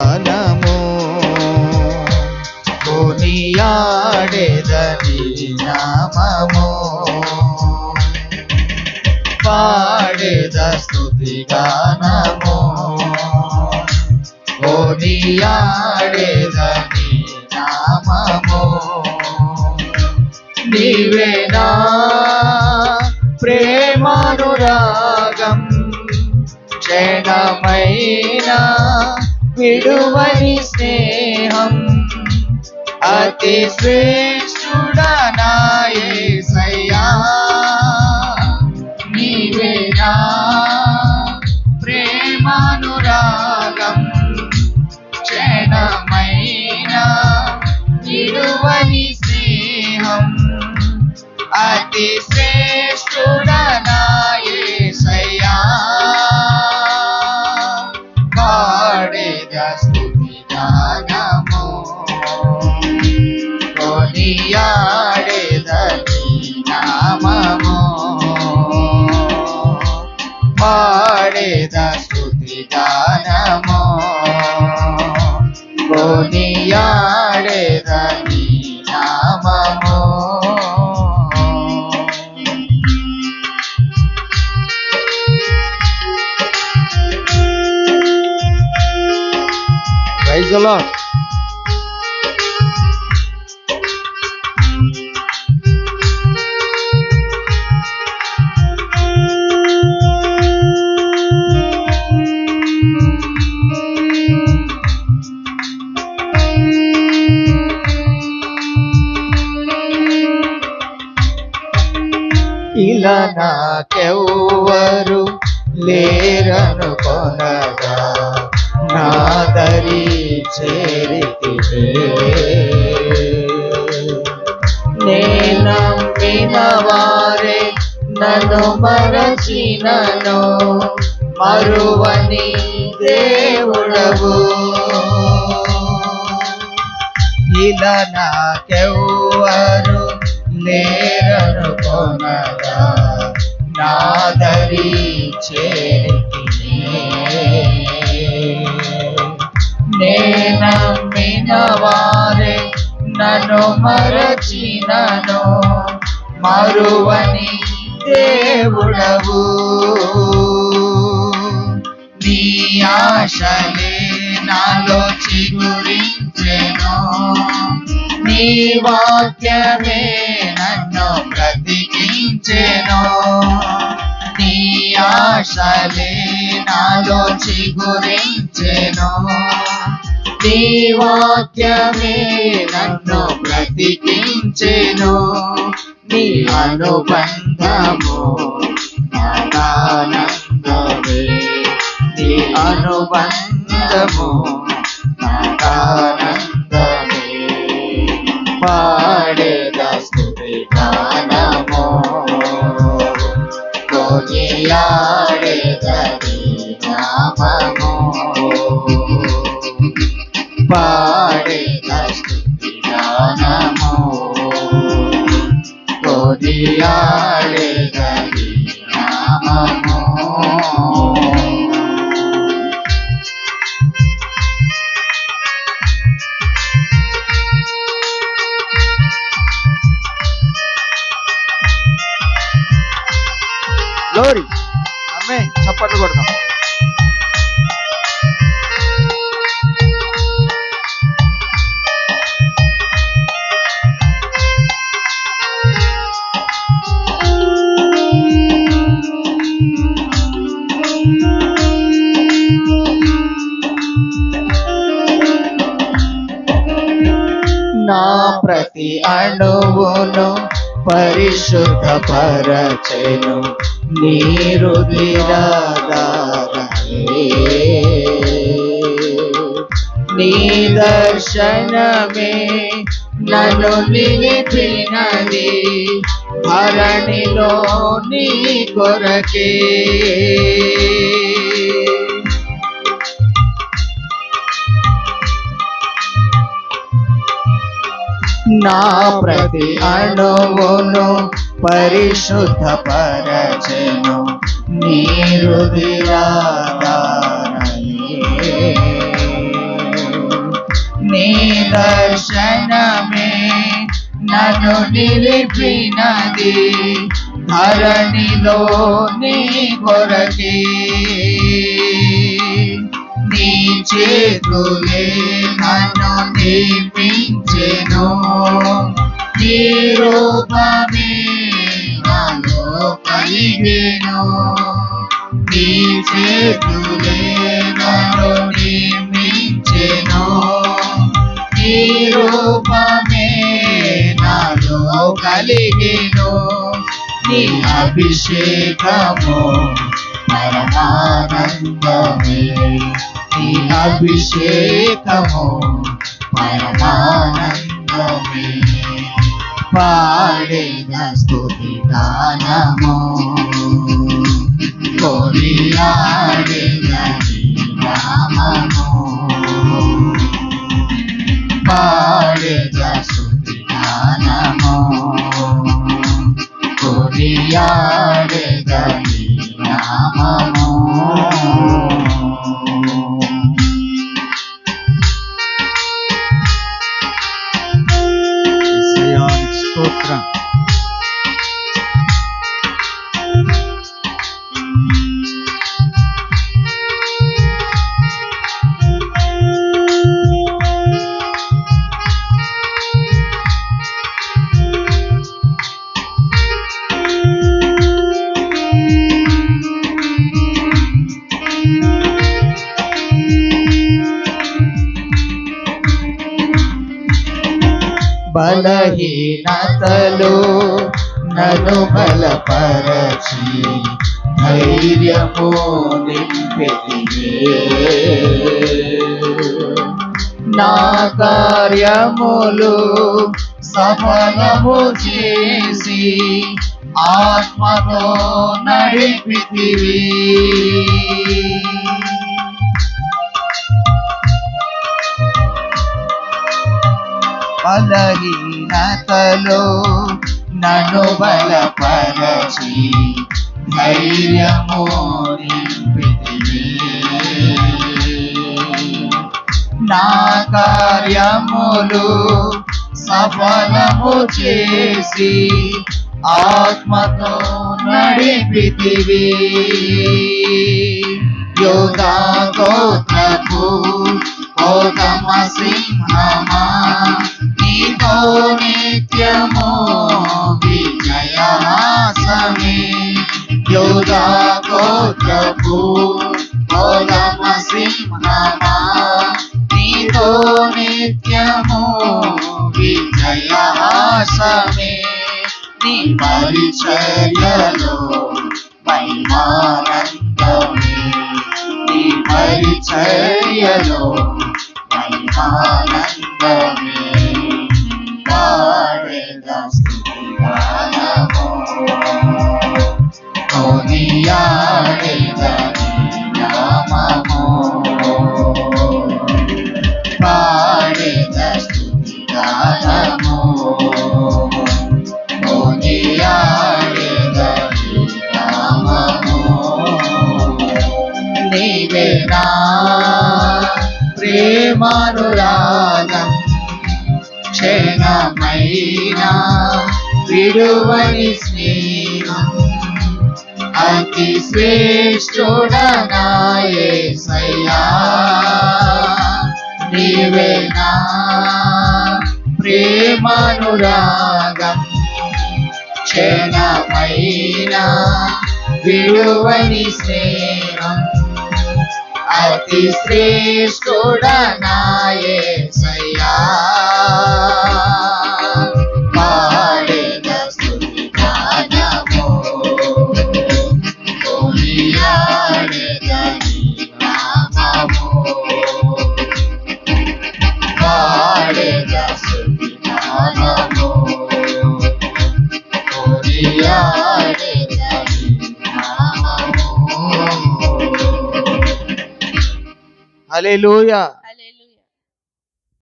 గానము కొనియాడేదని నామము పాడేద స్తుతి గానము. కొనియాడేదని నామము నీవేనా ప్రేమానురాగం క్షణమైన విడువని స్నేహం అతి శ్రేష్ఠుడనాయసయ్యా గానము కొనియాడేదని నామము ప్రైజ్ ది లార్డ్ ఇలా నాకెవ్వరు లేరను కొనగా నాదరి చేరితివే నేనమ్మిన వారే నన్ను మరచినను మరువని దేవుడవు. ఇలా నాకెవ్వరు లేరను కొనగా నాదరి చేరితినే నేనమ్మిన వారే నన్ను మరచినను మరువని దేవుడవు. నీ ఆశలే నాలో చిగురించెను నీ వాక్యమే నన్ను బ్రతికించెను. నీ ఆశలే నాలో చిగురించెను. నీ వాక్యమే నన్ను బ్రతికించెను. నీ అనుబంధము నాదానందమే. నీ అనుబంధము కొనియాడేదని నామము చప్పట్లు కొడదాం నా ప్రతి అణువును పరిశుద్ధ పరచెను నీరు నీ దర్శనమే నన్ను నిలిపినది. భరణిలో నీ కొరకే. నా ప్రతి అణువును పరిశుద్ధ పరచెను నీరు దర్శనమే నన్ను నిలిపినది ధరణిలో నీ కొరకే. నీ చేతులే నన్ను దీపించెను నీ రూపమే నాలో కలిగెను నీ చేతులే నన్ను నియమించెను నీ రూపమే నాలో కలిగేను నీ అభిషేకము పరమానందమే నీ అభిషేకము పరమానందమే పాడిన స్తుతి గానము కొనియాడిన నీ నామము పాడిన స్తుతి గానము కొనియాడిన బలహీనతలు నన్ను బలపరచి ధైర్యము నింపితివే నా కార్యములు సఫలము చేసి ఆత్మతో నడిపితివి. బలహీనతలో నన్ను బలపరచి ధైర్యము నింపితివి నా కార్యములు సఫలము చేసి ఆత్మతో నడిపితివి యోగా గోత్రకు గౌతమ సింహమా నీతో నిత్యము విజయహాసమే యోగా గోత్రపు గౌతమ సింహమా నీతో నిత్యము విజయహాసమే నీ పరిచర్యలో మహిమానందమే. నీ పరిచర్యలో విడువని స్నేహం. అతి శ్రేష్ఠుడనాయే సయ్యా. నీవేనా ప్రేమానురాగం. క్షణమైన విడువని స్నేహం. అతి శ్రేష్ఠుడనాయే సయ్యా. నామము హల్లెలూయా